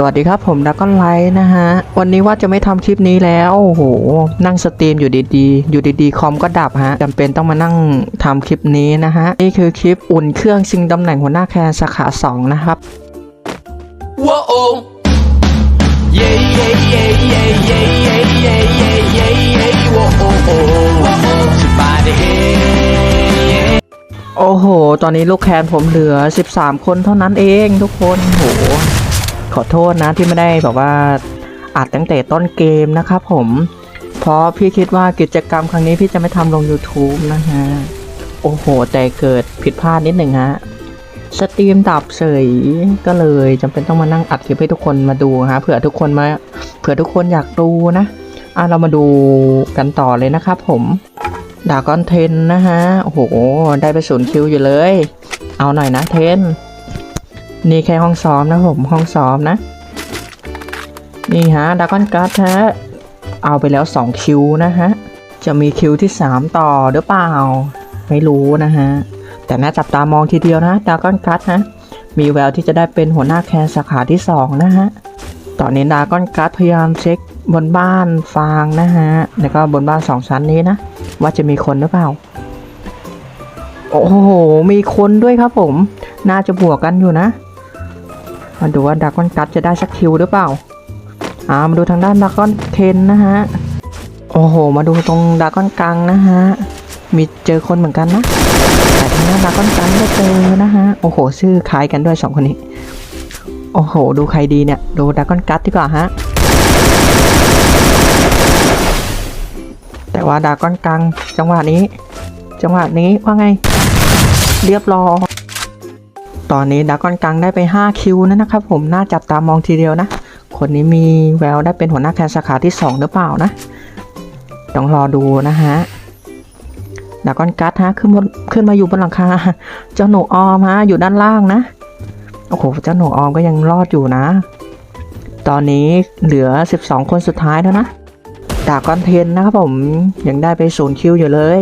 สวัสดีครับผมดักก้อนไลท์นะฮะ วันนี้ว่าจะไม่ทำคลิปนี้แล้วโอ้โหนั่งสตรีมอยู่ดีๆ อยู่ดีๆ คอมก็ดับฮะจำเป็นต้องมานั่งทำคลิปนี้นะฮะ นี่คือคลิปอุ่นเครื่องชิงตำแหน่งหัวหน้าแคนสาขา 2 นะครับ Whoa. Yeah, yeah, yeah, yeah, yeah, yeah, yeah, yeah, yeah, yeah. Whoa, oh, oh. Somebody, yeah. โอ้โห ตอนนี้ลูกแคนผมเหลือ 13 คนเท่านั้นเองทุกคนโห ขอโทษนะที่ไม่ได้แบบว่าอัดตั้งแต่ต้นเกมนะครับผม เพราะพี่คิดว่ากิจกรรมครั้งนี้พี่จะไม่ทำลง YouTube นะฮะ โอ้โห แต่เกิดผิดพลาดนิดหนึ่งฮะสตรีมดับเฉยก็เลยจำเป็นต้องมานั่งอัดคลิปให้ทุกคนมาดูฮะเผื่อทุกคนมาเผื่อทุกคนอยากดูนะอะเรามาดูกันต่อเลยนะครับผมดากอนเทนนะฮะ โอ้โห ได้ไปศูนย์คิวอยู่เลย เอาหน่อยนะเทน นี่แค่ห้องซ้อมนะผมห้องซ้อมนะ นี่ฮะดากอนการ์ดฮะเอาไปแล้ว 2 คิวนะฮะ จะมีคิวที่ 3 ต่อหรือเปล่า ไม่รู้นะฮะ แต่น่าจับตามองทีเดียวนะดากอนการ์ดฮะ มีแววที่จะได้เป็นหัวหน้าแคนสาขาที่ 2 นะฮะ ตอนนี้ดากอนการ์ดพยายามเช็คบนบ้านฟางนะฮะ แล้วก็บนบ้านสองชั้นนี้นะ ว่าจะมีคนหรือเปล่าโอ้โห มีคนด้วยครับผม น่าจะบวกกันอยู่นะ มาดูว่าดากกอนกัตจะได้สักคิวหรือเปล่าอ่ามาดูทางด้านดากกอนเทนนะฮะ โอ้โห มาดูตรงดากกอนกลางนะฮะ มีเจอคนเหมือนกันนะแต่ทางด้านดากอนกลางไม่เจอนะฮะ โอ้โห ชื่อคล้ายกันด้วยสองคนนี้ โอ้โห ดูใครดีเนี่ย ดูดากกอนกัตดีกว่าฮะ แต่ว่าดากอนกลางจังหวะนี้ จังหวะนี้ว่าไง เรียบร้อย ตอนนี้ดากอนกลางได้ไป 5 คิวนะนะครับผมน่าจับตามองทีเดียวนะ คนนี้มีแววได้เป็นหัวหน้าแคนสาขาที่ 2 หรือเปล่านะ ต้องรอดูนะฮะดากอนกัสฮะขึ้นบนขึ้นมาอยู่บนหลังคา เจ้าหนูออมฮะอยู่ด้านล่างนะ โอ้โห เจ้าหนูออมก็ยังรอดอยู่นะ ตอนนี้เหลือ 12 คนสุดท้ายแล้วนะดากอนเทนนะครับผมยังได้ไปศูนย์คิวอยู่เลย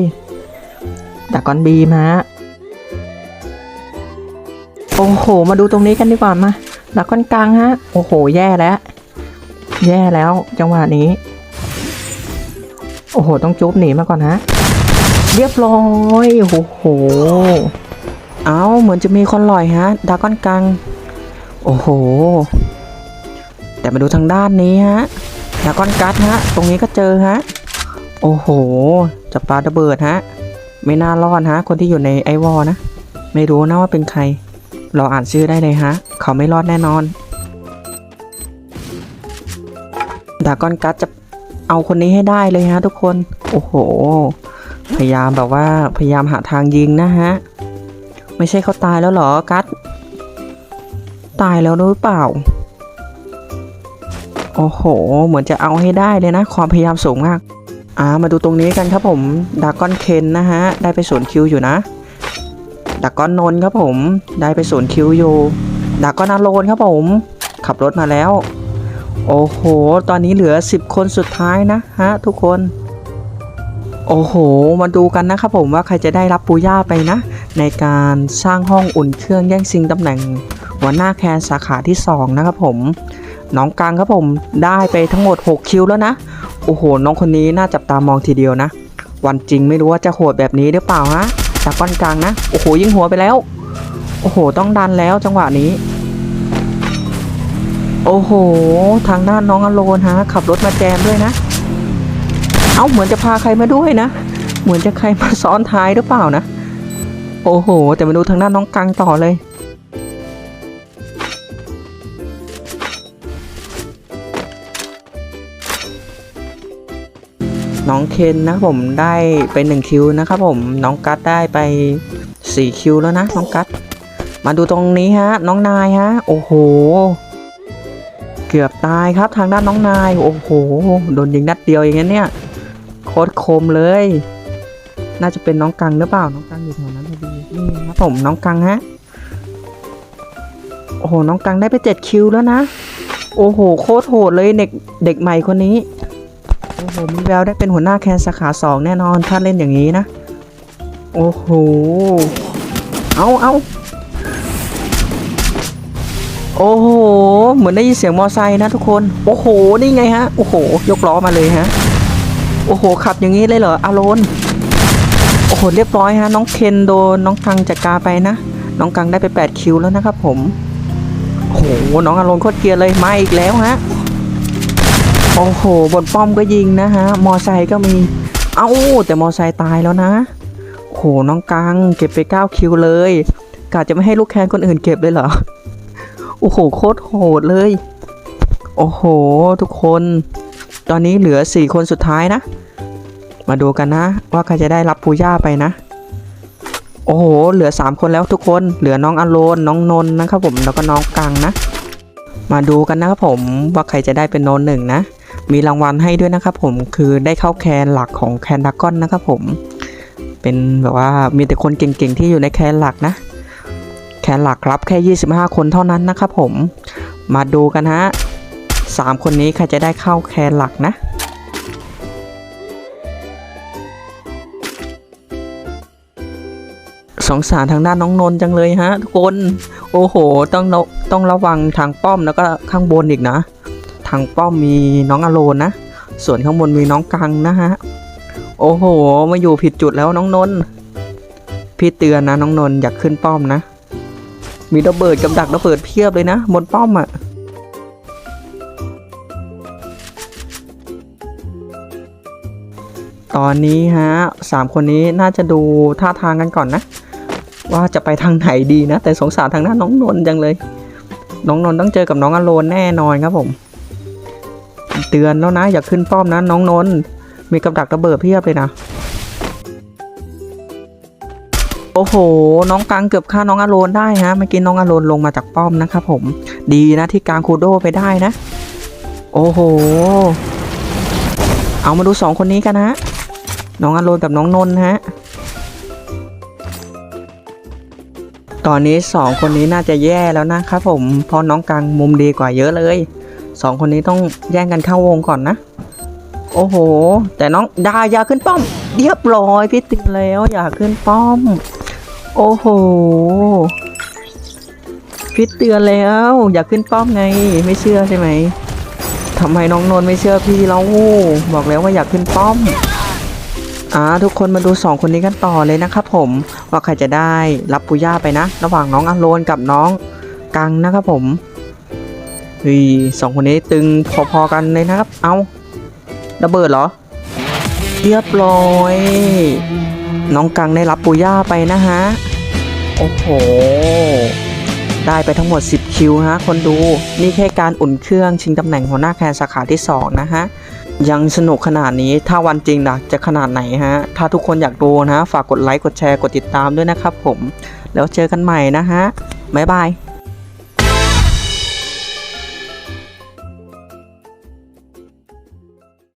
ดากอนบีมา โอ้โห มาดูตรงนี้กันดีกว่ามาดากอนกลางฮะ โอ้โห แย่แล้ว แย่แล้วจังหวะนี้ โอ้โห ต้องจุบหนีมาก่อนฮะ เรียบร้อย โอ้โห เอาเหมือนจะมีคนลอยฮะดากอนกลาง โอ้โห แต่มาดูทางด้านนี้ฮะดากอนกัสฮะ ตรงนี้ก็เจอฮะ โอ้โห จะปาระเบิดฮะ ไม่น่ารอดฮะ คนที่อยู่ในไอวอลนะ ไม่รู้นะว่าเป็นใคร รออ่านชื่อได้เลยฮะ เขาไม่รอดแน่นอนดากอนกัสจะเอาคนนี้ให้ได้เลยฮะทุกคน โอ้โห พยายามแบบว่าพยายามหาทางยิงนะฮะ ไม่ใช่เขาตายแล้วหรอกัสตายแล้วหรือเปล่า โอ้โห เหมือนจะเอาให้ได้เลยนะ ความพยายามสูงมาก อ่า มาดูตรงนี้กันครับผม ดากอนเคนนะฮะ ได้ไปศูนคิวอยู่นะ ดาก้อนนนท์ครับผม ได้ไปศูนย์คิวอยู่ดาก้อนอาโลนครับผม ขับรถมาแล้ว โอ้โห ตอนนี้เหลือ 10 คนสุดท้ายนะฮะทุกคน โอ้โห มาดูกันนะครับผมว่าใครจะได้รับปูย่าไปนะ ในการสร้างห้องอุ่นเครื่องแย่งชิงตำแหน่ง หัวหน้าแคนสาขาที่ 2 นะครับผมน้องกลางครับผมได้ไปทั้งหมด 6 คิวแล้วนะ โอ้โห น้องคนนี้น่าจับตามองทีเดียวนะ วันจริงไม่รู้ว่าจะโหดแบบนี้หรือเปล่าฮะ จากก้อนกลางนะ โอ้โหยิงหัวไปแล้ว โอ้โห ต้องดันแล้วจังหวะนี้ โอ้โห ทางด้านน้องอโลนฮะ ขับรถมาแจมด้วยนะ เอ้าเหมือนจะพาใครมาด้วยนะ เหมือนจะใครมาซ้อนท้ายหรือเปล่านะ โอ้โห แต่มาดูทางด้านน้องกลางต่อเลย น้องเคนนะครับผมได้ไป1คิวนะครับผมน้องกัดได้ไป4คิวแล้วนะน้องกัดมาดูตรงนี้ฮะ น้องนายฮะ โอ้โห เกือบตายครับทางด้านน้องนาย โอ้โหโดนยิงนัดเดียวอย่างนี้นเนี่ยโคตรคมเลย น่าจะเป็นน้องกังหรือเปล่าน้องกังอยู่แถวนั้นพอดีนี่ครับผมน้องกังฮะโอ้โหน้องกังได้ไป7คิวแล้วนะ โอ้โห โคตรโหดเลยเด็กเด็กใหม่คนนี้ โอ้โห มีแววได้เป็นหัวหน้าแคนสาขาสองแน่นอน ถ้าเล่นอย่างนี้นะ โอ้โห เอาเอาโอ้โห เหมือนได้ยินเสียงมอไซค์นะทุกคน โอ้โห นี่ไงฮะ โอ้โห ยกล้อมาเลยฮะ โอ้โห ขับอย่างนี้เลยเหรอ อารอนโอ้โห เรียบร้อยฮะ น้องเคนโดนน้องกังจัดการไปนะ น้องกังได้ไป 8 คิวแล้วนะครับผม โอ้โห น้องอารอนโคตรเกียร์เลย มาอีกแล้วฮะ โอ้โห บนป้อมก็ยิงนะฮะ มอไซค์ก็มี เอ้า แต่มอไซค์ตายแล้วนะโอ้โหน้องกัง เก็บไป 9 คิวเลยกะจะไม่ให้ลูกแคนคนอื่นเก็บเลยเหรอ โอ้โห โคตรโหดเลย โอ้โห ทุกคน ตอนนี้เหลือ 4 คนสุดท้ายนะ มาดูกันนะ ว่าใครจะได้รับปูย่าไปนะ โอ้โห เหลือ 3 คนแล้วทุกคน เหลือน้องอโลน น้องนนท์นะครับผม แล้วก็น้องกังนะ มาดูกันนะครับผมว่าใครจะได้เป็นโนนหนึ่งนะ มีรางวัลให้ด้วยนะครับผมคือได้เข้าแคนหลักของแคนดักก้อนนะครับผม เป็นแบบว่ามีแต่คนเก่งๆที่อยู่ในแคนหลักนะ แคนหลักรับแค่ 25 คนเท่านั้นนะครับผม มาดูกันฮะสามคนนี้ใครจะได้เข้าแคนหลักนะสงสารทางด้านน้องนนจังเลยฮะทุกคน โอ้โห ต้องต้องระวังทางป้อมแล้วก็ข้างบนอีกนะ ทางป้อมมีน้องอโลนนะ ส่วนข้างบนมีน้องกังนะฮะ โอ้โห มาอยู่ผิดจุดแล้วน้องนนท์พี่เตือนนะน้องนนท์อยากขึ้นป้อมนะ มีระเบิดกับดักระเบิดเพียบเลยนะบนป้อมอะ่ะตอนนี้ฮะสามคนนี้น่าจะดูท่าทางกันก่อนนะ ว่าจะไปทางไหนดีนะ แต่สงสารทางด้านน้องนนท์จังเลย น้องนนท์ต้องเจอกับน้องอโลนแน่นอนครับผม เตือนแล้วนะ อย่าขึ้นป้อมนะน้องนนมีกับดักระเบิดเพียบเลยนะ โอ้โห น้องกังเกือบฆ่าน้องอโลนได้ฮะเมื่อกี้น้องอโลนลงมาจากป้อมนะครับผม ดีนะที่กางคูโดไปได้นะ โอ้โห เอามาดูสองคนนี้กันนะน้องอโลนกับน้องนนฮะตอนนี้สองคนนี้น่าจะแย่แล้วนะครับผมเพราะน้องกังมุมดีกว่าเยอะเลย สองคนนี้ต้องแย่งกันเข้าวงก่อนนะ โอ้โห แต่น้องดาอย่าขึ้นป้อม เรียบร้อยพี่ติดแล้วอย่าขึ้นป้อม โอ้โหพี่เตือนแล้ว อย่าขึ้นป้อมไงไม่เชื่อใช่ไหมทำไมน้องนนไม่เชื่อพี่เราบอกแล้วว่าอยากขึ้นป้อมอ่าทุกคนมาดูสองคนนี้กันต่อเลยนะครับผมว่าใครจะได้รับปุย่าไปนะ ระหว่างน้องอโลนกับน้องกังนะครับผม ฮ้ยสองคนนี้ตึงพอๆกันเลยนะครับ เอาระเบิดเหรอ เรียบร้อย น้องกังได้รับปุย่าไปนะฮะ โอ้โห ได้ไปทั้งหมด 10 คิวฮะ คนดู นี่แค่การอุ่นเครื่องชิงตำแหน่งหัวหน้าแคนสาขาที่ 2 นะฮะ ยังสนุกขนาดนี้ ถ้าวันจริงล่ะจะขนาดไหนฮะ ถ้าทุกคนอยากดูนะ ฝากกดไลค์ กดแชร์ กดติดตามด้วยนะครับผม แล้วเจอกันใหม่นะฮะ บ๊ายบาย